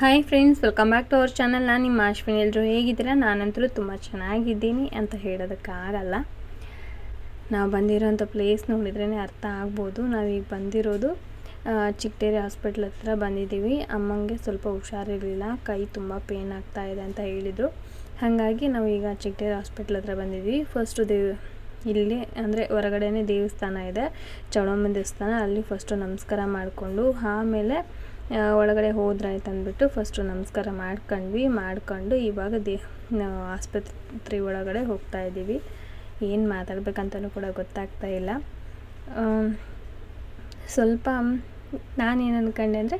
Hi friends welcome back to our channel ನಾನು ನಿಮ್ಮ ಅಶ್ವಿನಿ. ಎಲ್ಲರೂ ಹೇಗಿದ್ದೀರಾ? ನಾನಂತರೂ ತುಂಬ ಚೆನ್ನಾಗಿದ್ದೀನಿ ಅಂತ ಹೇಳೋದಕ್ಕಾಗಲ್ಲ ನಾವು ಬಂದಿರೋಂಥ ಪ್ಲೇಸ್ ನೋಡಿದ್ರೇ ಅರ್ಥ ಆಗ್ಬೋದು. ನಾವೀಗ ಬಂದಿರೋದು ಚಿಕ್ಕಟೇರಿ ಹಾಸ್ಪಿಟ್ಲ್ ಹತ್ರ ಬಂದಿದ್ದೀವಿ. ಅಮ್ಮಂಗೆ ಸ್ವಲ್ಪ ಹುಷಾರಿರಲಿಲ್ಲ. ಕೈ ತುಂಬ ಪೇನ್ ಆಗ್ತಾ ಇದೆ ಅಂತ ಹೇಳಿದರು. ಹಾಗಾಗಿ ನಾವೀಗ ಚಿಕ್ಕಟೇರಿ ಹಾಸ್ಪಿಟ್ಲ್ ಹತ್ರ ಬಂದಿದ್ದೀವಿ. ಫಸ್ಟು ದೇವ್, ಇಲ್ಲಿ ಅಂದರೆ ಹೊರಗಡೆನೇ ದೇವಸ್ಥಾನ ಇದೆ. ಚೌಡಮ್ಮ ದೇವಸ್ಥಾನ. ಅಲ್ಲಿ ಫಸ್ಟು ನಮಸ್ಕಾರ ಮಾಡಿಕೊಂಡು ಆಮೇಲೆ ಒಳಗಡೆ ಹೋದ್ರಾಯ್ತು ಅಂದ್ಬಿಟ್ಟು ಫಸ್ಟು ನಮಸ್ಕಾರ ಮಾಡ್ಕೊಂಡ್ವಿ. ಮಾಡಿಕೊಂಡು ಇವಾಗ ದೇ ಆಸ್ಪತ್ರೆ ಒಳಗಡೆ ಹೋಗ್ತಾ ಇದ್ದೀವಿ. ಏನು ಮಾತಾಡ್ಬೇಕಂತಲೂ ಕೂಡ ಗೊತ್ತಾಗ್ತಾ ಇಲ್ಲ. ಸ್ವಲ್ಪ ನಾನೇನು ಅಂದ್ಕೊಂಡೆ ಅಂದರೆ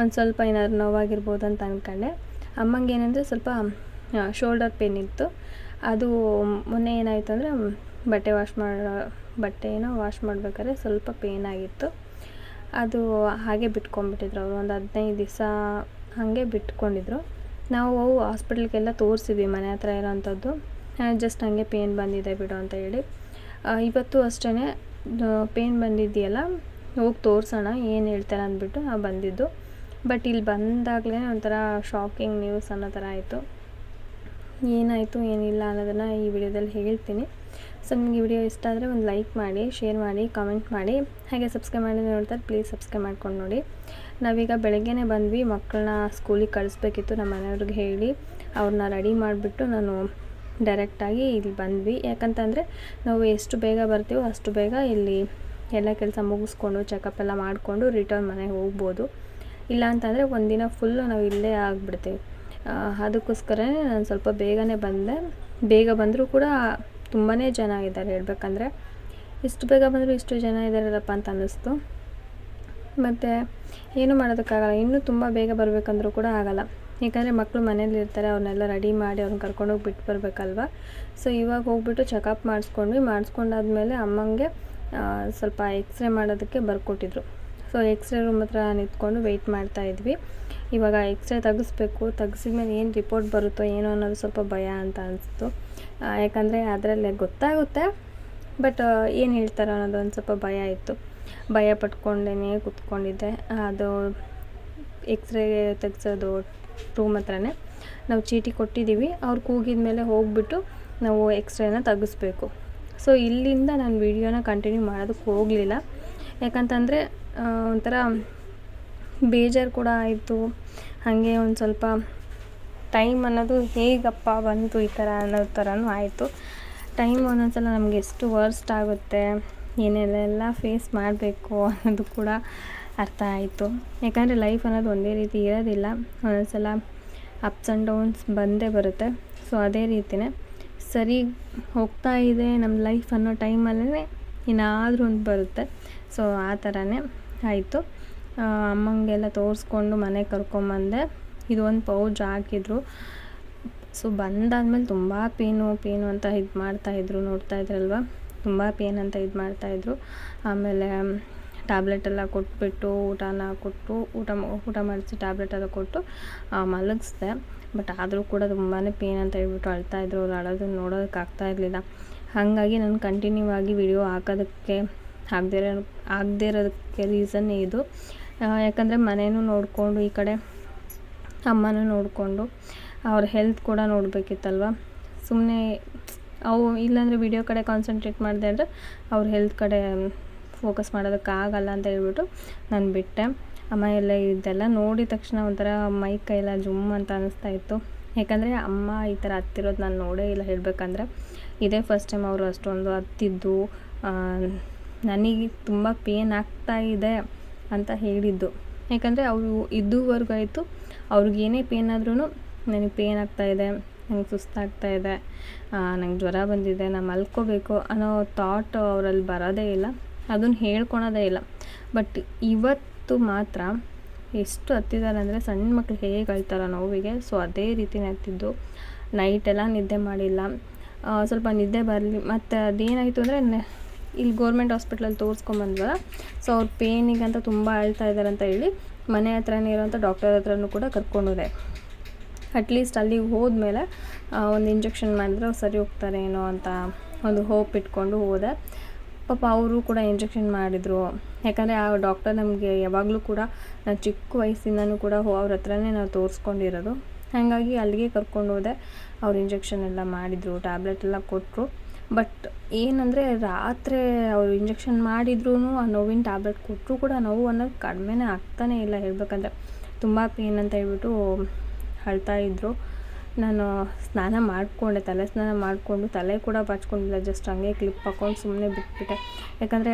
ಒಂದು ಸ್ವಲ್ಪ ಏನಾದ್ರು ನೋವಾಗಿರ್ಬೋದು ಅಂತ ಅಂದ್ಕೊಂಡೆ ಅಮ್ಮಂಗೆ ಏನಂದರೆ ಸ್ವಲ್ಪ ಶೋಲ್ಡರ್ ಪೇನ್ ಇತ್ತು. ಅದು ಮೊನ್ನೆ ಏನಾಯಿತು ಅಂದರೆ ಬಟ್ಟೆ ವಾಶ್ ಮಾಡೋ, ಬಟ್ಟೆನ ವಾಶ್ ಮಾಡ್ಬೇಕಾದ್ರೆ ಸ್ವಲ್ಪ ಪೇನ್ ಆಗಿತ್ತು. ಅದು ಹಾಗೆ ಬಿಟ್ಕೊಂಡ್ಬಿಟ್ಟಿದ್ರು ಅವರು. ಒಂದು ಹದಿನೈದು ದಿವಸ ಹಾಗೆ ಬಿಟ್ಕೊಂಡಿದ್ರು. ನಾವು ಹಾಸ್ಪಿಟ್ಲಿಗೆಲ್ಲ ತೋರಿಸಿದ್ವಿ, ಮನೆ ಹತ್ರ ಇರೋವಂಥದ್ದು ಜಸ್ಟ್ ಹಾಗೆ ಪೇನ್ ಬಂದಿದೆ ಬಿಡು ಅಂತ ಹೇಳಿ. ಇವತ್ತು ಅಷ್ಟೇ ಪೇನ್ ಬಂದಿದೆಯಲ್ಲ, ಹೋಗಿ ತೋರಿಸೋಣ, ಏನು ಹೇಳ್ತಾರೆ ಅಂದ್ಬಿಟ್ಟು ನಾವು ಬಂದಿದ್ದು. ಬಟ್ ಇಲ್ಲಿ ಬಂದಾಗಲೇ ಒಂಥರ ಶಾಕಿಂಗ್ ನ್ಯೂಸ್ ಅನ್ನೋ ಥರ ಆಯಿತು. ಏನಾಯಿತು, ಏನಿಲ್ಲ ಅನ್ನೋದನ್ನು ಈ ವಿಡಿಯೋದಲ್ಲಿ ಹೇಳ್ತೀನಿ. ಸೊ ನಿಮಗೆ ವಿಡಿಯೋ ಇಷ್ಟ ಆದರೆ ಒಂದು ಲೈಕ್ ಮಾಡಿ, ಶೇರ್ ಮಾಡಿ, ಕಮೆಂಟ್ ಮಾಡಿ. ಹಾಗೆ ಸಬ್ಸ್ಕ್ರೈಬ್ ಮಾಡಿ ನೋಡ್ತಾರೆ, ಪ್ಲೀಸ್ ಸಬ್ಸ್ಕ್ರೈಬ್ ಮಾಡ್ಕೊಂಡು ನೋಡಿ. ನಾವೀಗ ಬೆಳಗ್ಗೆನೇ ಬಂದ್ವಿ, ಮಕ್ಕಳನ್ನ ಸ್ಕೂಲಿಗೆ ಕಳಿಸ್ಬೇಕಿತ್ತು, ನಮ್ಮ ಮನೆಯವ್ರಿಗೆ ಹೇಳಿ ಅವ್ರನ್ನ ರೆಡಿ ಮಾಡಿಬಿಟ್ಟು ನಾನು ಡೈರೆಕ್ಟಾಗಿ ಇಲ್ಲಿ ಬಂದ್ವಿ. ಯಾಕಂತಂದರೆ ನಾವು ಎಷ್ಟು ಬೇಗ ಬರ್ತೀವೋ ಅಷ್ಟು ಬೇಗ ಇಲ್ಲಿ ಎಲ್ಲ ಕೆಲಸ ಮುಗಿಸ್ಕೊಂಡು ಚೆಕಪ್ ಎಲ್ಲ ಮಾಡಿಕೊಂಡು ರಿಟರ್ನ್ ಮನೆಗೆ ಹೋಗ್ಬೋದು. ಇಲ್ಲ ಅಂತಂದರೆ ಒಂದಿನ ಫುಲ್ಲು ನಾವು ಇಲ್ಲೇ ಆಗಿಬಿಡ್ತೀವಿ. ಅದಕ್ಕೋಸ್ಕರನೇ ನಾನು ಸ್ವಲ್ಪ ಬೇಗನೆ ಬಂದೆ. ಬೇಗ ಬಂದರೂ ಕೂಡ ತುಂಬಾ ಜನ ಇದ್ದಾರೆ ಹೇಳಬೇಕಂದ್ರೆ. ಇಷ್ಟು ಬೇಗ ಬಂದರೂ ಇಷ್ಟು ಜನ ಇದ್ದಾರಲ್ಲಪ್ಪ ಅಂತ ಅನ್ನಿಸ್ತು. ಮತ್ತು ಏನು ಮಾಡೋದಕ್ಕಾಗಲ್ಲ, ಇನ್ನೂ ತುಂಬ ಬೇಗ ಬರಬೇಕಂದ್ರೂ ಕೂಡ ಆಗಲ್ಲ. ಯಾಕಂದರೆ ಮಕ್ಕಳು ಮನೇಲಿ ಇರ್ತಾರೆ, ಅವ್ರನ್ನೆಲ್ಲ ರೆಡಿ ಮಾಡಿ ಅವ್ರನ್ನ ಕರ್ಕೊಂಡೋಗಿ ಬಿಟ್ಟು ಬರಬೇಕಲ್ವ? ಸೊ ಇವಾಗ ಹೋಗ್ಬಿಟ್ಟು ಚೆಕಪ್ ಮಾಡಿಸ್ಕೊಂಡ್ವಿ. ಮಾಡಿಸ್ಕೊಂಡಾದ್ಮೇಲೆ ಅಮ್ಮಂಗೆ ಸ್ವಲ್ಪ ಎಕ್ಸ್ರೇ ಮಾಡೋದಕ್ಕೆ ಬರ್ಕೊಟ್ಟಿದ್ರು. ಸೊ ಎಕ್ಸ್ರೇ ರೂಮ್ ಹತ್ರ ನಿಂತ್ಕೊಂಡು ವೆಯ್ಟ್ ಮಾಡ್ತಾ ಇದ್ವಿ. ಇವಾಗ ಎಕ್ಸ್ರೇ ತೆಗಿಸ್ಬೇಕು. ತೆಗ್ಸಿದ್ಮೇಲೆ ಏನು ರಿಪೋರ್ಟ್ ಬರುತ್ತೋ ಏನೋ ಅನ್ನೋದು ಸ್ವಲ್ಪ ಭಯ ಅಂತ ಅನಿಸ್ತು ಯಾಕಂದರೆ ಅದರಲ್ಲೇ ಗೊತ್ತಾಗುತ್ತೆ. ಬಟ್ ಏನು ಹೇಳ್ತಾರೆ ಅನ್ನೋದು ಒಂದು ಸ್ವಲ್ಪ ಭಯ ಇತ್ತು. ಭಯ ಪಟ್ಕೊಂಡೇ ಕೂತ್ಕೊಂಡಿದ್ದೆ. ಅದು ಎಕ್ಸ್ರೇ ತೆಗ್ಸೋದು ರೂಮ್ ಹತ್ರನೇ. ನಾವು ಚೀಟಿ ಕೊಟ್ಟಿದ್ದೀವಿ ಅವ್ರು ಕೂಗಿದ ಮೇಲೆ ಹೋಗ್ಬಿಟ್ಟು ನಾವು ಎಕ್ಸ್ರೇನ ತೆಗಿಸ್ಬೇಕು. ಸೊ ಇಲ್ಲಿಂದ ನಾನು ವಿಡಿಯೋನ ಕಂಟಿನ್ಯೂ ಮಾಡೋದಕ್ಕೆ ಹೋಗಲಿಲ್ಲ. ಯಾಕಂತಂದರೆ ಒಂಥರ ಬೇಜಾರು ಕೂಡ ಆಯಿತು. ಹಾಗೆ ಒಂದು ಸ್ವಲ್ಪ ಟೈಮ್ ಅನ್ನೋದು ಹೇಗಪ್ಪ ಬಂತು ಈ ಥರ ಅನ್ನೋ ಥರನೂ ಆಯಿತು. ಟೈಮ್ ಒಂದೊಂದ್ಸಲ ನಮಗೆ ಎಷ್ಟು ವರ್ಸ್ಟ್ ಆಗುತ್ತೆ, ಏನೆಲ್ಲ ಫೇಸ್ ಮಾಡಬೇಕು ಅನ್ನೋದು ಕೂಡ ಅರ್ಥ ಆಯಿತು. ಯಾಕಂದರೆ ಲೈಫ್ ಅನ್ನೋದು ಒಂದೇ ರೀತಿ ಇರೋದಿಲ್ಲ, ಒಂದೊಂದ್ಸಲ ಅಪ್ಸ್ ಆ್ಯಂಡ್ ಡೌನ್ಸ್ ಬಂದೇ ಬರುತ್ತೆ. ಸೊ ಅದೇ ರೀತಿಯೇ ಸರಿ ಹೋಗ್ತಾ ಇದೆ ನಮ್ಮ ಲೈಫ್ ಅನ್ನೋ ಟೈಮಲ್ಲೇ ಏನಾದರೂ ಒಂದು ಬರುತ್ತೆ. ಸೊ ಆ ಥರನೇ ಆಯಿತು. ಅಮ್ಮಂಗೆಲ್ಲ ತೋರಿಸ್ಕೊಂಡು ಮನೆಗೆ ಕರ್ಕೊಂಬಂದೆ ಇದು ಒಂದು ಪೌಚ್ ಹಾಕಿದ್ರು. ಸೊ ಬಂದಾದ್ಮೇಲೆ ತುಂಬ ಪೇನು ಪೇನು ಅಂತ ಇದು ಮಾಡ್ತಾಯಿದ್ರು ನೋಡ್ತಾ ಇದ್ರಲ್ವ? ತುಂಬ ಪೇನ್ ಅಂತ ಇದು ಮಾಡ್ತಾಯಿದ್ರು ಆಮೇಲೆ ಟ್ಯಾಬ್ಲೆಟ್ ಎಲ್ಲ ಕೊಟ್ಬಿಟ್ಟು, ಊಟನ ಕೊಟ್ಟು, ಊಟ ಊಟ ಮಾಡಿಸಿ ಟ್ಯಾಬ್ಲೆಟ್ ಎಲ್ಲ ಕೊಟ್ಟು ಮಲಗಿಸ್ದೆ. ಬಟ್ ಆದರೂ ಕೂಡ ತುಂಬಾ ಪೇನ್ ಅಂತ ಹೇಳ್ಬಿಟ್ಟು ಅಳ್ತಾಯಿದ್ರು ಅವ್ರು ಅಳೋದನ್ನು ನೋಡೋದಕ್ಕೆ ಆಗ್ತಾ ಇರಲಿಲ್ಲ. ಹಾಗಾಗಿ ನಾನು ಕಂಟಿನ್ಯೂ ಆಗಿ ವಿಡಿಯೋ ಹಾಕೋದಕ್ಕೆ ಆಗದೇ ಇರೋ, ಆಗದೇ ಇರೋದಕ್ಕೆ ರೀಸನ್ನೇ ಇದು. ಯಾಕಂದರೆ ಮನೇನೂ ನೋಡಿಕೊಂಡು ಈ ಕಡೆ ಅಮ್ಮನೂ ನೋಡಿಕೊಂಡು ಅವ್ರ ಹೆಲ್ತ್ ಕೂಡ ನೋಡಬೇಕಿತ್ತಲ್ವ? ಸುಮ್ಮನೆ ಅವು ಇಲ್ಲಾಂದರೆ ವಿಡಿಯೋ ಕಡೆ ಕಾನ್ಸಂಟ್ರೇಟ್ ಮಾಡಿದೆ ಅಂದರೆ ಅವ್ರ ಹೆಲ್ತ್ ಕಡೆ ಫೋಕಸ್ ಮಾಡೋದಕ್ಕಾಗಲ್ಲ ಅಂತ ಹೇಳ್ಬಿಟ್ಟು ನಾನು ಬಿಟ್ಟೆ. ಅಮ್ಮ ಎಲ್ಲ ಇದೆಲ್ಲ ನೋಡಿದ ತಕ್ಷಣ ಒಂಥರ ಮೈ ಕೈಯೆಲ್ಲ ಜುಮ್ ಅಂತ ಅನ್ನಿಸ್ತಾ ಇತ್ತು. ಯಾಕಂದರೆ ಅಮ್ಮ ಈ ಥರ ಹತ್ತಿರೋದು ನಾನು ನೋಡೇ ಇಲ್ಲ ಹೇಳಬೇಕಂದ್ರೆ. ಇದೇ ಫಸ್ಟ್ ಟೈಮ್ ಅವರು ಅಷ್ಟೊಂದು ಹತ್ತಿದ್ದು ನನಗೆ ತುಂಬ ಪೇನ್ ಆಗ್ತಾ ಇದೆ ಅಂತ ಹೇಳಿದ್ದು. ಯಾಕಂದರೆ ಅವರು ಇದುವರೆಗೂ ಆಯಿತು ಅವ್ರಿಗೆ ಏನೇ ಪೇನ್ ಆದ್ರೂ ನನಗೆ ಪೇನ್ ಆಗ್ತಾ ಇದೆ, ನಂಗೆ ಸುಸ್ತಾಗ್ತಾ ಇದೆ ನಂಗೆ ಜ್ವರ ಬಂದಿದೆ, ನಾನು ಮಲ್ಕೋಬೇಕು ಅನ್ನೋ ಥಾಟ್ ಅವರಲ್ಲಿ ಬರೋದೇ ಇಲ್ಲ. ಅದನ್ನು ಹೇಳ್ಕೊಳೋದೇ ಇಲ್ಲ. ಬಟ್ ಇವತ್ತು ಮಾತ್ರ ಎಷ್ಟು ಹತ್ತಿದ್ದಾರೆ ಅಂದರೆ ಸಣ್ಣ ಮಕ್ಳು ಹೇಗೆ ಅಳ್ತಾರೋ ನೋವಿಗೆ ಸೊ ಅದೇ ರೀತಿನೇ ಹತ್ತಿದ್ದು. ನೈಟೆಲ್ಲ ನಿದ್ದೆ ಮಾಡಿಲ್ಲ. ಸ್ವಲ್ಪ ನಿದ್ದೆ ಬರಲಿ, ಮತ್ತು ಅದೇನಾಯಿತು ಅಂದರೆ ಇಲ್ಲಿ ಗೋರ್ಮೆಂಟ್ ಹಾಸ್ಪಿಟ್ಲಲ್ಲಿ ತೋರಿಸ್ಕೊಂಬಂದ್ವಲ್ಲ ಸೊ ಅವ್ರ ಪೇನಿಗಂತ ತುಂಬ ಅಳ್ತಾ ಇದ್ದಾರೆ ಅಂತ ಹೇಳಿ ಮನೆ ಹತ್ರನೇ ಇರೋಂಥ ಡಾಕ್ಟರ್ ಹತ್ರನೂ ಕೂಡ ಕರ್ಕೊಂಡೋದೆ. ಅಟ್ಲೀಸ್ಟ್ ಅಲ್ಲಿಗೆ ಹೋದ್ಮೇಲೆ ಒಂದು ಇಂಜೆಕ್ಷನ್ ಮಾಡಿದ್ರೆ ಸರಿ ಹೋಗ್ತಾರೆ ಏನೋ ಅಂತ ಒಂದು ಹೋಪ್ ಇಟ್ಕೊಂಡು ಹೋದೆ. ಪಾಪ ಅವರು ಕೂಡ ಇಂಜೆಕ್ಷನ್ ಮಾಡಿದರು. ಯಾಕಂದರೆ ಆ ಡಾಕ್ಟರ್ ನಮಗೆ ಯಾವಾಗಲೂ ಕೂಡ ನಾನು ಚಿಕ್ಕ ವಯಸ್ಸಿಂದನೂ ಕೂಡ ಹೋ, ಅವ್ರ ಹತ್ರನೇ ನಾವು ತೋರಿಸ್ಕೊಂಡಿರೋದು. ಹಾಗಾಗಿ ಅಲ್ಲಿಗೆ ಕರ್ಕೊಂಡು ಹೋದೆ. ಅವ್ರು ಇಂಜೆಕ್ಷನ್ ಎಲ್ಲ ಮಾಡಿದರು ಟ್ಯಾಬ್ಲೆಟ್ ಎಲ್ಲ ಕೊಟ್ಟರು ಬಟ್ ಏನಂದರೆ ರಾತ್ರಿ ಅವರು ಇಂಜೆಕ್ಷನ್ ಮಾಡಿದ್ರೂ ಆ ನೋವಿನ ಟ್ಯಾಬ್ಲೆಟ್ ಕೊಟ್ಟರು ಕೂಡ ನೋವು ಅನ್ನೋದು ಕಡಿಮೆನೇ ಆಗ್ತಾನೇ ಇಲ್ಲ. ಹೇಳಬೇಕಂದ್ರೆ ತುಂಬ ಪೇನ್ ಅಂತ ಹೇಳ್ಬಿಟ್ಟು ಅಳ್ತಾ ಇದ್ದರು ನಾನು ಸ್ನಾನ ಮಾಡಿಕೊಂಡೆ, ತಲೆ ಸ್ನಾನ ಮಾಡಿಕೊಂಡು, ತಲೆ ಕೂಡ ಬಾಚ್ಕೊಂಡಿಲ್ಲ ಜಸ್ಟ್ ಹಂಗೆ ಕ್ಲಿಪ್ ಹಾಕ್ಕೊಂಡು ಸುಮ್ಮನೆ ಬಿಟ್ಬಿಟ್ಟೆ. ಯಾಕಂದರೆ,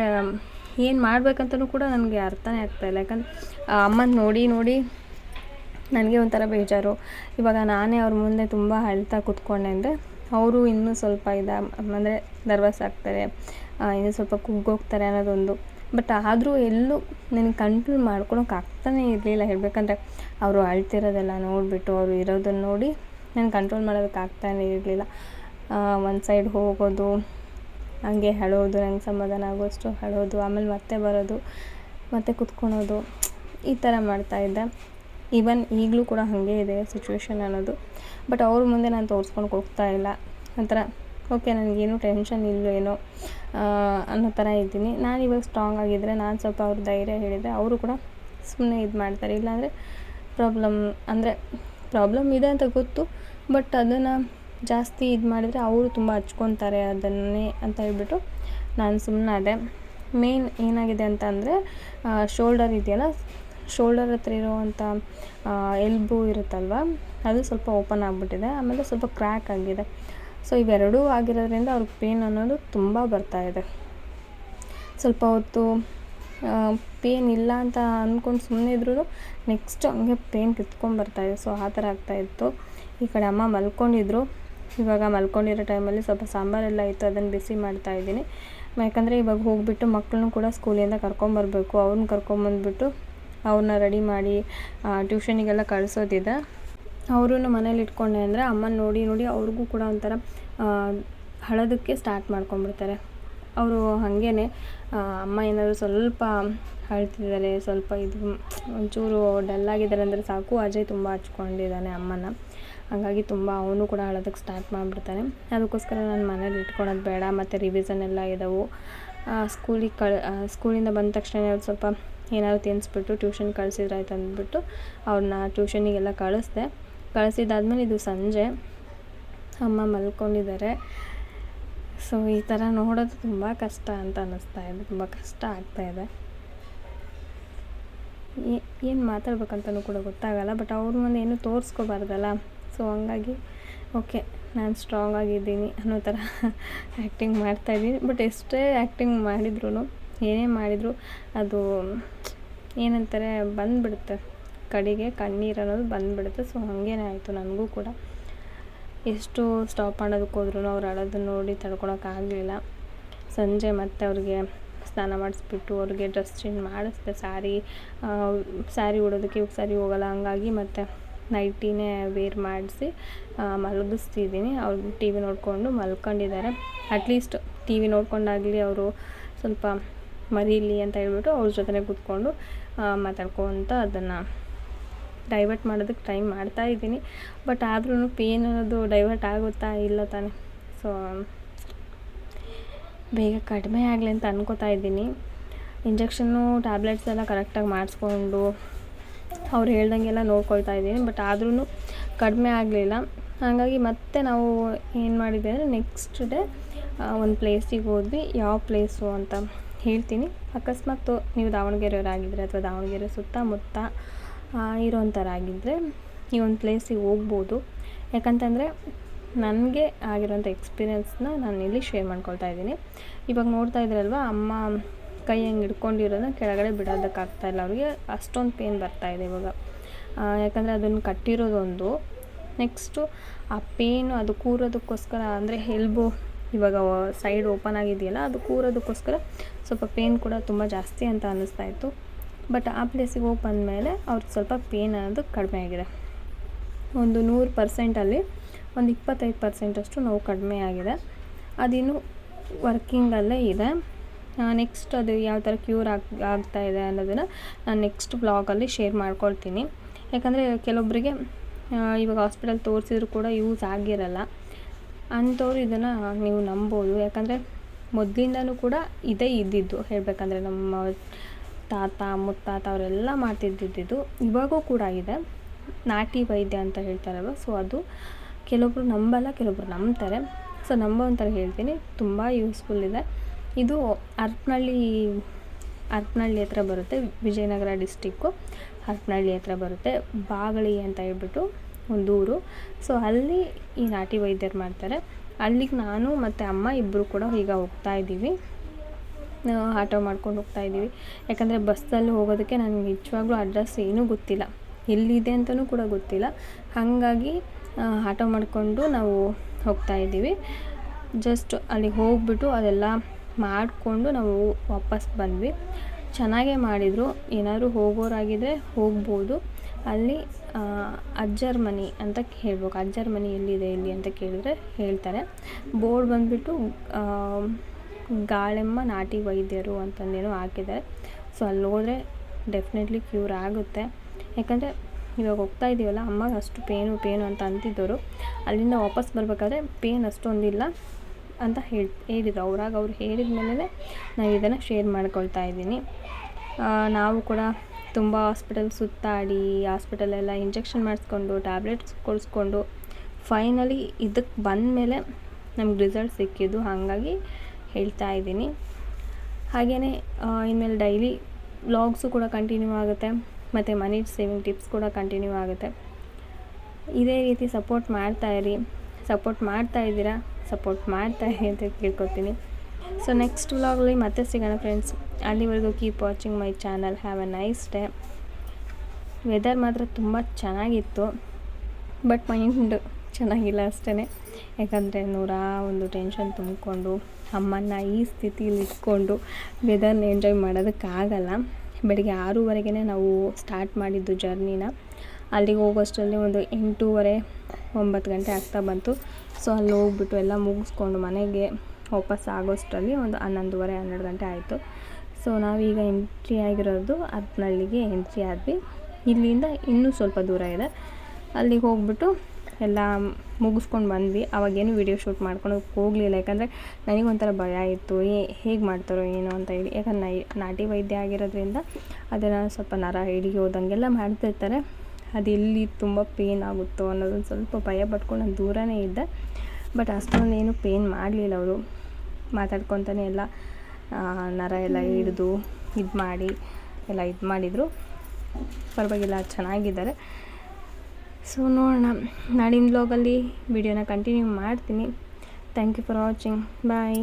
ಏನು ಮಾಡಬೇಕಂತಲೂ ಕೂಡ ನನಗೆ ಅರ್ಥನೇ ಆಗ್ತಾ ಇಲ್ಲ. ಯಾಕಂದ್ರೆ ಅಮ್ಮನ ನೋಡಿ ನೋಡಿ ನನಗೆ ಒಂಥರ ಬೇಜಾರು. ಇವಾಗ ನಾನೇ ಅವ್ರ ಮುಂದೆ ತುಂಬ ಅಳ್ತಾ ಕೂತ್ಕೊಂಡೆ ಅಂದರೆ ಅವರು ಇನ್ನೂ ಸ್ವಲ್ಪ ಇದು, ಅಂದರೆ ನರ್ವಸ್ ಆಗ್ತಾರೆ ಇನ್ನೂ ಸ್ವಲ್ಪ ಕುಗ್ಗೋಗ್ತಾರೆ ಅನ್ನೋದೊಂದು. ಬಟ್ ಆದರೂ ಎಲ್ಲೂ ನನಗೆ ಕಂಟ್ರೋಲ್ ಮಾಡ್ಕೊಳಕ್ಕೆ ಆಗ್ತಾನೇ ಇರಲಿಲ್ಲ. ಹೇಳಬೇಕಂದ್ರೆ ಅವರು ಅಳ್ತಿರೋದೆಲ್ಲ ನೋಡಿಬಿಟ್ಟು ಅವರು ಇರೋದನ್ನು ನೋಡಿ ನಾನು ಕಂಟ್ರೋಲ್ ಮಾಡೋದಕ್ಕೆ ಆಗ್ತಾನೇ ಇರಲಿಲ್ಲ. ಒಂದು ಸೈಡ್ ಹೋಗೋದು, ಹಂಗೆ ಅಳೋದು, ನಂಗೆ ಸಮಾಧಾನ ಆಗೋಷ್ಟು ಅಳೋದು, ಆಮೇಲೆ ಮತ್ತೆ ಬರೋದು, ಮತ್ತೆ ಕುತ್ಕೊಳೋದು, ಈ ಥರ ಮಾಡ್ತಾಯಿದ್ದೆ ಈವನ್ ಈಗಲೂ ಕೂಡ ಹಾಗೆ ಇದೆ ಸಿಚುವೇಶನ್ ಅನ್ನೋದು. ಬಟ್ ಅವ್ರ ಮುಂದೆ ನಾನು ತೋರಿಸ್ಕೊಂಡು ಹೋಗ್ತಾ ಇಲ್ಲ. ಒಂಥರ ಓಕೆ ನನಗೇನು ಟೆನ್ಷನ್ ಇಲ್ವೇನೋ ಅನ್ನೋ ಥರ ಇದ್ದೀನಿ. ನಾನು ಇವಾಗ ಸ್ಟ್ರಾಂಗ್ ಆಗಿದ್ದರೆ ನಾನು ಸ್ವಲ್ಪ ಅವ್ರ ಧೈರ್ಯ ಹೇಳಿದರೆ ಅವರು ಕೂಡ ಸುಮ್ಮನೆ ಇದು ಮಾಡ್ತಾರೆ. ಇಲ್ಲಾಂದರೆ ಪ್ರಾಬ್ಲಮ್ ಅಂದರೆ ಪ್ರಾಬ್ಲಮ್ ಇದೆ ಅಂತ ಗೊತ್ತು ಬಟ್ ಅದನ್ನು ಜಾಸ್ತಿ ಇದು ಮಾಡಿದರೆ ಅವರು ತುಂಬ ಹಚ್ಕೊತಾರೆ ಅದನ್ನೇ ಅಂತ ಹೇಳ್ಬಿಟ್ಟು ನಾನು ಸುಮ್ಮನಾದೆ ಮೇನ್ ಏನಾಗಿದೆ ಅಂತ ಅಂದರೆ ಶೋಲ್ಡರ್ ಇದೆಯಲ್ಲ ಶೋಲ್ಡರ್ ಹತ್ರ ಇರುವಂಥ ಎಲ್ಬು ಇರುತ್ತಲ್ವ, ಅದು ಸ್ವಲ್ಪ ಓಪನ್ ಆಗಿಬಿಟ್ಟಿದೆ, ಆಮೇಲೆ ಸ್ವಲ್ಪ ಕ್ರ್ಯಾಕ್ ಆಗಿದೆ. ಸೊ, ಇವೆರಡೂ ಆಗಿರೋದ್ರಿಂದ ಅವ್ರಿಗೆ ಪೇನ್ ಅನ್ನೋದು ತುಂಬ ಇದೆ. ಸ್ವಲ್ಪ ಹೊತ್ತು ಪೇನ್ ಇಲ್ಲ ಅಂತ ಅಂದ್ಕೊಂಡು ಸುಮ್ಮನೆ ಇದ್ರೂ ನೆಕ್ಸ್ಟ್ ಹಂಗೆ ಪೇನ್ ಇದೆ. ಸೊ, ಆ ಥರ ಆಗ್ತಾಯಿತ್ತು ಈ ಕಡೆ ಅಮ್ಮ ಮಲ್ಕೊಂಡಿದ್ರು. ಇವಾಗ ಮಲ್ಕೊಂಡಿರೋ ಟೈಮಲ್ಲಿ ಸ್ವಲ್ಪ ಸಾಂಬಾರೆಲ್ಲ ಇತ್ತು, ಅದನ್ನು ಬಿಸಿ ಮಾಡ್ತಾ ಇದ್ದೀನಿ. ಯಾಕಂದರೆ ಇವಾಗ ಹೋಗಿಬಿಟ್ಟು ಮಕ್ಕಳನ್ನೂ ಕೂಡ ಸ್ಕೂಲಿಂದ ಕರ್ಕೊಂಬರ್ಬೇಕು ಅವ್ರನ್ನ ಕರ್ಕೊಂಬಂದ್ಬಿಟ್ಟು ಅವ್ರನ್ನ ರೆಡಿ ಮಾಡಿ ಟ್ಯೂಷನಿಗೆಲ್ಲ ಕಳಿಸೋದಿದೆ. ಅವರನ್ನು ಮನೇಲಿ ಇಟ್ಕೊಂಡೆ ಅಂದರೆ ಅಮ್ಮನ ನೋಡಿ ನೋಡಿ ಅವ್ರಿಗೂ ಕೂಡ ಒಂಥರ ಹಳದಕ್ಕೆ ಸ್ಟಾರ್ಟ್ ಮಾಡ್ಕೊಂಡ್ಬಿಡ್ತಾರೆ. ಅವರು ಹಾಗೇ ಅಮ್ಮ ಏನಾದರೂ ಸ್ವಲ್ಪ ಅಳ್ತಿದ್ದಾರೆ, ಸ್ವಲ್ಪ ಇದು, ಒಂಚೂರು ಡಲ್ಲಾಗಿದ್ದಾರೆ ಅಂದರೆ ಸಾಕು. ಅಜಯ್ ತುಂಬ ಹಚ್ಕೊಂಡಿದ್ದಾನೆ ಅಮ್ಮನ ಹಾಗಾಗಿ ತುಂಬ ಅವನು ಕೂಡ ಅಳೋದಕ್ಕೆ ಸ್ಟಾರ್ಟ್ ಮಾಡಿಬಿಡ್ತಾನೆ. ಅದಕ್ಕೋಸ್ಕರ ನಾನು ಮನೇಲಿ ಇಟ್ಕೊಳೋದು ಬೇಡ. ಮತ್ತು ರಿವಿಸನ್ ಎಲ್ಲ ಇದ್ದಾವೆ ಸ್ಕೂಲಿಗೆ ಕಳ್ ಸ್ಕೂಲಿಂದ ಬಂದ ತಕ್ಷಣ ಸ್ವಲ್ಪ ಏನಾದ್ರು ತಿನ್ನಿಸ್ಬಿಟ್ಟು ಟ್ಯೂಷನ್ ಕಳಿಸಿದ್ರಾಯ್ತು ಅಂದ್ಬಿಟ್ಟು ಅವ್ರನ್ನ ಟ್ಯೂಷನಿಗೆಲ್ಲ ಕಳಿಸ್ದೆ. ಕಳಿಸಿದ್ದಾದ್ಮೇಲೆ ಇದು ಸಂಜೆ. ಅಮ್ಮ ಮಲ್ಕೊಂಡಿದ್ದಾರೆ. ಸೊ, ಈ ಥರ ನೋಡೋದು ತುಂಬ ಕಷ್ಟ ಅಂತ ಅನ್ನಿಸ್ತಾ ಇದೆ. ತುಂಬ ಕಷ್ಟ ಆಗ್ತಾಯಿದೆ ಏನು ಮಾತಾಡ್ಬೇಕಂತಲೂ ಕೂಡ ಗೊತ್ತಾಗಲ್ಲ. ಬಟ್ ಅವ್ರ ಮುಂದೆ ಏನೂ ತೋರಿಸ್ಕೋಬಾರ್ದಲ್ಲ. ಸೊ, ಹಂಗಾಗಿ, ಓಕೆ, ನಾನು ಸ್ಟ್ರಾಂಗ್ ಆಗಿದ್ದೀನಿ ಅನ್ನೋ ಥರ ಆ್ಯಕ್ಟಿಂಗ್ ಮಾಡ್ತಾಯಿದ್ದೀನಿ ಬಟ್ ಎಷ್ಟೇ ಆ್ಯಕ್ಟಿಂಗ್ ಮಾಡಿದ್ರು ಏನೇ ಮಾಡಿದರೂ ಅದು ಏನಂತಾರೆ, ಬಂದುಬಿಡುತ್ತೆ. ಕಡೆಗೆ ಕಣ್ಣೀರು ಅನ್ನೋದು ಬಂದುಬಿಡುತ್ತೆ. ಸೊ ಹಾಗೇನೆ ಆಯಿತು ನನಗೂ ಕೂಡ. ಎಷ್ಟು ಸ್ಟಾಪ್ ಮಾಡೋದಕ್ಕೆ ಹೋದ್ರೂ ಅವ್ರು ಅಳೋದನ್ನ ನೋಡಿ ತಡ್ಕೊಳೋಕ್ಕಾಗಲಿಲ್ಲ ಸಂಜೆ ಮತ್ತೆ ಅವ್ರಿಗೆ ಸ್ನಾನ ಮಾಡಿಸ್ಬಿಟ್ಟು ಅವ್ರಿಗೆ ಡ್ರೆಸ್ ಚೇಂಜ್ ಮಾಡಿಸ್ದೆ. ಸ್ಯಾರಿ ಸ್ಯಾರಿ ಉಡೋದಕ್ಕೆ ಇವಾಗ ಸ್ಯಾರಿ ಹೋಗಲ್ಲ. ಹಂಗಾಗಿ ಮತ್ತು ನೈಟಿನೇ ವೇರ್ ಮಾಡಿಸಿ ಮಲಗಿಸ್ತಿದ್ದೀನಿ. ಅವ್ರು ಟಿ ವಿ ನೋಡಿಕೊಂಡು ಮಲ್ಕೊಂಡಿದ್ದಾರೆ. ಅಟ್ಲೀಸ್ಟ್ ಟಿ ವಿ ನೋಡ್ಕೊಂಡಾಗಲಿ ಅವರು ಸ್ವಲ್ಪ ಮರೀಲಿ ಅಂತ ಹೇಳ್ಬಿಟ್ಟು ಅವ್ರ ಜೊತೆ ಕೂತ್ಕೊಂಡು ಮಾತಾಡ್ಕೊತ ಅದನ್ನು ಡೈವರ್ಟ್ ಮಾಡೋದಕ್ಕೆ ಟ್ರೈ ಮಾಡ್ತಾ ಇದ್ದೀನಿ. ಬಟ್ ಆದ್ರೂ ಪೇನ್ ಅನ್ನೋದು ಡೈವರ್ಟ್ ಆಗುತ್ತಾ ಇಲ್ಲ ತಾನೆ. ಸೊ ಬೇಗ ಕಡಿಮೆ ಆಗಲಿ ಅಂತ ಅನ್ಕೋತಾ ಇದ್ದೀನಿ. ಇಂಜೆಕ್ಷನ್ನು ಟ್ಯಾಬ್ಲೆಟ್ಸ್ ಎಲ್ಲ ಕರೆಕ್ಟಾಗಿ ಮಾಡಿಸ್ಕೊಂಡು ಅವ್ರು ಹೇಳ್ದಂಗೆಲ್ಲ ನೋಡ್ಕೊಳ್ತಾ ಇದ್ದೀನಿ. ಬಟ್ ಆದ್ರೂ ಕಡಿಮೆ ಆಗಲಿಲ್ಲ. ಹಾಗಾಗಿ ಮತ್ತೆ ನಾವು ಏನು ಮಾಡಿದ್ದೆ ಅಂದರೆ ನೆಕ್ಸ್ಟ್ ಡೇ ಒಂದು ಪ್ಲೇಸಿಗೆ ಹೋದ್ವಿ. ಯಾವ ಪ್ಲೇಸು ಅಂತ. ಹೇಳ್ತೀನಿ. ಅಕಸ್ಮಾತ್ ನೀವು ದಾವಣಗೆರೆಯವರಾಗಿದ್ದರೆ ಅಥವಾ ದಾವಣಗೆರೆ ಸುತ್ತಮುತ್ತ ಇರೋವಂಥವರಾಗಿದ್ದರೆ ಈ ಒಂದು ಪ್ಲೇಸಿಗೆ ಹೋಗ್ಬೋದು. ಯಾಕಂತಂದರೆ ನನಗೆ ಆಗಿರೋಂಥ ಎಕ್ಸ್ಪೀರಿಯೆನ್ಸ್ನ ನಾನು ಇಲ್ಲಿ ಶೇರ್ ಮಾಡ್ಕೊಳ್ತಾ ಇದ್ದೀನಿ. ಇವಾಗ ನೋಡ್ತಾ ಇದ್ರಲ್ವ, ಅಮ್ಮ ಕೈ ಹೆಂಗೆ ಹಿಡ್ಕೊಂಡಿರೋದನ್ನ ಕೆಳಗಡೆ ಬಿಡೋದಕ್ಕಾಗ್ತಾಯಿಲ್ಲ ಅವ್ರಿಗೆ ಅಷ್ಟೊಂದು ಪೇನ್ ಬರ್ತಾ ಇದೆ ಇವಾಗ. ಯಾಕಂದರೆ ಅದನ್ನು ಕಟ್ಟಿರೋದೊಂದು. ನೆಕ್ಸ್ಟು ಆ ಪೇನು ಅದು ಕೂರೋದಕ್ಕೋಸ್ಕರ ಅಂದರೆ ಎಲ್ಬೋ ಇವಾಗ ಸೈಡ್ ಓಪನ್ ಆಗಿದೆಯಲ್ಲ, ಅದು ಕೂರೋದಕ್ಕೋಸ್ಕರ ಸ್ವಲ್ಪ ಪೇನ್ ಕೂಡ ತುಂಬ ಜಾಸ್ತಿ ಅಂತ ಅನ್ನಿಸ್ತಾ ಇತ್ತು. ಬಟ್ ಆ ಪ್ಲೇಸಿಗೆ ಹೋಗಿ ಬಂದಮೇಲೆ ಅವ್ರಿಗೆ ಸ್ವಲ್ಪ ಪೇನ್ ಅನ್ನೋದು ಕಡಿಮೆ ಆಗಿದೆ. ಒಂದು ನೂರು ಪರ್ಸೆಂಟಲ್ಲಿ ಒಂದು ಇಪ್ಪತ್ತೈದು ಪರ್ಸೆಂಟಷ್ಟು ನೋವು ಕಡಿಮೆ ಆಗಿದೆ. ಅದಿನ್ನು ವರ್ಕಿಂಗಲ್ಲೇ ಇದೆ. ನೆಕ್ಸ್ಟ್ ಅದು ಯಾವ ಥರ ಕ್ಯೂರ್ ಆಗಿ, ಆಗ್ತಾ ಇದೆ ಅನ್ನೋದನ್ನು ನಾನು ನೆಕ್ಸ್ಟ್ ಬ್ಲಾಗಲ್ಲಿ ಶೇರ್ ಮಾಡ್ಕೊಳ್ತೀನಿ. ಯಾಕಂದರೆ ಕೆಲವೊಬ್ಬರಿಗೆ ಇವಾಗ ಹಾಸ್ಪಿಟಲ್ ತೋರಿಸಿದ್ರು ಕೂಡ ಯೂಸ್ ಆಗಿರಲ್ಲ. ಅಂಥವ್ರು ಇದನ್ನು ನೀವು ನಂಬೋದು. ಯಾಕಂದರೆ ಮೊದಲಿಂದನೂ ಕೂಡ ಇದೇ ಇದ್ದಿದ್ದು. ಹೇಳಬೇಕಂದ್ರೆ ನಮ್ಮ ತಾತ, ಮುತ್ತಾತ ಅವರೆಲ್ಲ ಮಾಡ್ತಿದ್ದಿದ್ದು ಇವಾಗೂ ಕೂಡ ಇದೆ. ನಾಟಿ ವೈದ್ಯ ಅಂತ ಹೇಳ್ತಾರಲ್ವ, ಸೊ ಅದು ಕೆಲವೊಬ್ರು ನಂಬಲ್ಲ ಕೆಲವೊಬ್ರು ನಂಬ್ತಾರೆ. ಸೊ ನಂಬೋ ಒಂಥರ ಹೇಳ್ತೀನಿ, ತುಂಬ ಯೂಸ್ಫುಲ್ ಇದೆ. ಇದು ಹರಪನಹಳ್ಳಿ ಹರಪನಹಳ್ಳಿ ಹತ್ರ ಬರುತ್ತೆ, ವಿಜಯನಗರ ಡಿಸ್ಟಿಕ್ಕು ಹರಪನಹಳ್ಳಿ ಹತ್ರ ಬರುತ್ತೆ. ಬಾಗಳಿ ಅಂತ ಹೇಳ್ಬಿಟ್ಟು ಒಂದು ಊರು. ಸೊ ಅಲ್ಲಿ ಈ ನಾಟಿ ವೈದ್ಯರು ಮಾಡ್ತಾರೆ. ಅಲ್ಲಿಗೆ ನಾನು ಮತ್ತು ಅಮ್ಮ ಇಬ್ಬರು ಕೂಡ ಈಗ ಹೋಗ್ತಾ ಇದ್ದೀವಿ. ಆಟೋ ಮಾಡ್ಕೊಂಡು ಹೋಗ್ತಾ ಇದ್ದೀವಿ. ಯಾಕಂದರೆ ಬಸ್ಸಲ್ಲಿ ಹೋಗೋದಕ್ಕೆ ನನಗೆ ನಿಜವಾಗ್ಲೂ ಅಡ್ರೆಸ್ ಏನೂ ಗೊತ್ತಿಲ್ಲ. ಎಲ್ಲಿದೆ ಅಂತಲೂ ಕೂಡ ಗೊತ್ತಿಲ್ಲ. ಹಾಗಾಗಿ ಆಟೋ ಮಾಡಿಕೊಂಡು ನಾವು ಹೋಗ್ತಾ ಇದ್ದೀವಿ. ಜಸ್ಟ್ ಅಲ್ಲಿಗೆ ಹೋಗ್ಬಿಟ್ಟು ಅದೆಲ್ಲ ಮಾಡಿಕೊಂಡು ನಾವು ವಾಪಸ್ ಬಂದ್ವಿ. ಚೆನ್ನಾಗೇ ಮಾಡಿದರು. ಏನಾದರೂ ಹೋಗೋರಾಗಿದ್ದರೆ ಹೋಗ್ಬೋದು. ಅಲ್ಲಿ ಅಜ್ಜರ ಮನೆ ಅಂತ ಹೇಳ್ಬೇಕು. ಅಜ್ಜರ ಮನೆ ಎಲ್ಲಿದೆ ಇಲ್ಲಿ ಅಂತ ಕೇಳಿದ್ರೆ ಹೇಳ್ತಾರೆ. ಬೋರ್ಡ್ ಬಂದುಬಿಟ್ಟು ಗಾಳೆಮ್ಮ ನಾಟಿ ವೈದ್ಯರು ಅಂತಂದೇನೋ ಹಾಕಿದ್ದಾರೆ. ಸೊ ಅಲ್ಲಿ ಹೋದ್ರೆ ಡೆಫಿನೆಟ್ಲಿ ಕ್ಯೂರ್ ಆಗುತ್ತೆ. ಯಾಕಂದರೆ, ಇವಾಗ ಹೋಗ್ತಾ ಇದೀವಲ್ಲ ಅಮ್ಮಗೆ ಅಷ್ಟು ಪೇನು ಪೇನು ಅಂತ ಅಂತಿದ್ದವರು ಅಲ್ಲಿಂದ ವಾಪಸ್ ಬರಬೇಕಾದ್ರೆ, ಪೇನ್ ಅಷ್ಟೊಂದಿಲ್ಲ ಅಂತ ಹೇಳಿ, ಹೇಳಿದ್ರು. ಅವ್ರಾಗ ಅವ್ರು ಹೇಳಿದ ಮೇಲೆ ನಾನು ಇದನ್ನು ಶೇರ್ ಮಾಡ್ಕೊಳ್ತಾ ಇದ್ದೀನಿ. ನಾವು ಕೂಡ ತುಂಬ ಹಾಸ್ಪಿಟಲ್ ಸುತ್ತಾಡಿ, ಹಾಸ್ಪಿಟಲೆಲ್ಲ ಇಂಜೆಕ್ಷನ್ ಮಾಡಿಸ್ಕೊಂಡು, ಟ್ಯಾಬ್ಲೆಟ್ಸ್ ಕೊಡಿಸ್ಕೊಂಡು, ಫೈನಲಿ ಇದಕ್ಕೆ ಬಂದ ಮೇಲೆ ನಮ್ಗೆ ರಿಸಲ್ಟ್ ಸಿಕ್ಕಿದ್ದು. ಹಾಗಾಗಿ ಹೇಳ್ತಾ ಇದ್ದೀನಿ. ಹಾಗೆಯೇ ಇನ್ಮೇಲೆ ಡೈಲಿ ವ್ಲಾಗ್ಸು ಕೂಡ ಕಂಟಿನ್ಯೂ ಆಗುತ್ತೆ. ಮತ್ತು ಮನಿ ಸೇವಿಂಗ್ ಟಿಪ್ಸ್ ಕೂಡ ಕಂಟಿನ್ಯೂ ಆಗುತ್ತೆ. ಇದೇ ರೀತಿ ಸಪೋರ್ಟ್ ಮಾಡ್ತಾ ಇರಿ. ಸಪೋರ್ಟ್ ಮಾಡ್ತಾ ಇದ್ದೀರಾ? ಸಪೋರ್ಟ್ ಮಾಡ್ತಾ ಇರಿ ಅಂತ ಕೇಳ್ಕೊತೀನಿ. ಸೊ ನೆಕ್ಸ್ಟ್ ವ್ಲಾಗಲ್ಲಿ ಮತ್ತೆ ಸಿಗೋಣ ಫ್ರೆಂಡ್ಸ್ ಅಲ್ಲಿವರೆಗೂ keep watching my channel have a nice day weather ಮಾತ್ರ ತುಂಬ ಚೆನ್ನಾಗಿತ್ತು. ಬಟ್ ಮೈಂಡ್ ಚೆನ್ನಾಗಿಲ್ಲ ಅಷ್ಟೇ ಯಾಕಂದರೆ ನೂರ ಒಂದು ಟೆನ್ಷನ್ ತುಂಬಿಕೊಂಡು, ಅಮ್ಮನ್ನ ಈ ಸ್ಥಿತಿಯಲ್ಲಿ ಇಟ್ಕೊಂಡು ವೆದರ್ನ ಎಂಜಾಯ್ ಮಾಡೋದಕ್ಕಾಗಲ್ಲ. ಬೆಳಿಗ್ಗೆ ಆರೂವರೆಗೆ ನಾವು ಸ್ಟಾರ್ಟ್ ಮಾಡಿದ್ದು ಜರ್ನಿನ ಅಲ್ಲಿಗೆ ಹೋಗೋಷ್ಟರಲ್ಲಿ ಒಂದು ಎಂಟೂವರೆ, ಒಂಬತ್ತು ಗಂಟೆ ಆಗ್ತಾ ಬಂತು. ಸೊ ಅಲ್ಲಿ ಹೋಗ್ಬಿಟ್ಟು ಎಲ್ಲ ಮುಗಿಸ್ಕೊಂಡು ಮನೆಗೆ ವಾಪಸ್ ಆಗೋಷ್ಟರಲ್ಲಿ ಒಂದು ಹನ್ನೊಂದುವರೆ, ಹನ್ನೆರಡು ಗಂಟೆ ಆಯಿತು. ಸೊ, ನಾವೀಗ ಎಂಟ್ರಿ ಆಗಿರೋದು ಹತ್ನಳ್ಳಿಗೆ ಎಂಟ್ರಿ ಆದ್ವಿ. ಇಲ್ಲಿಂದ ಇನ್ನೂ ಸ್ವಲ್ಪ ದೂರ ಇದೆ. ಅಲ್ಲಿಗೆ ಹೋಗ್ಬಿಟ್ಟು ಎಲ್ಲ ಮುಗಿಸ್ಕೊಂಡು ಬಂದ್ವಿ. ಅವಾಗೇನು ವೀಡಿಯೋ ಶೂಟ್ ಮಾಡ್ಕೊಂಡು ಹೋಗಲಿಲ್ಲ. ಯಾಕಂದರೆ ನನಗೊಂಥರ ಭಯ ಇತ್ತು. ಏ, ಹೇಗೆ ಮಾಡ್ತಾರೋ ಏನು ಅಂತ ಹೇಳಿ. ಯಾಕಂದ್ರೆ ನೈ, ನಾಟಿ ವೈದ್ಯ ಆಗಿರೋದ್ರಿಂದ ಅದನ್ನು ಸ್ವಲ್ಪ ನರ ಹಿಡಿಯೋದಂಗೆಲ್ಲ ಮಾಡ್ತಿರ್ತಾರೆ. ಅದು ಎಲ್ಲಿ ತುಂಬ ಪೇನ್ ಆಗುತ್ತೋ ಅನ್ನೋದೊಂದು ಸ್ವಲ್ಪ ಭಯ ಪಟ್ಕೊಂಡು ನಾನು ದೂರನೇ ಇದ್ದೆ. ಬಟ್ ಅಷ್ಟೊಂದು ಏನು ಪೇನ್ ಮಾಡಲಿಲ್ಲ ಅವರು. ಮಾತಾಡ್ಕೊತಾನೆ ಎಲ್ಲ ನರ ಎಲ್ಲ ಹಿಡಿದು ಇದು ಮಾಡಿ ಎಲ್ಲ ಇದು ಮಾಡಿದರು. ಪರವಾಗಿಲ್ಲ ಚೆನ್ನಾಗಿದ್ದಾರೆ. ಸೊ ನೋಡೋಣ. ನಾಡಿನ ಬ್ಲಾಗಲ್ಲಿ ವಿಡಿಯೋನ ಕಂಟಿನ್ಯೂ ಮಾಡ್ತೀನಿ. Thank you for watching bye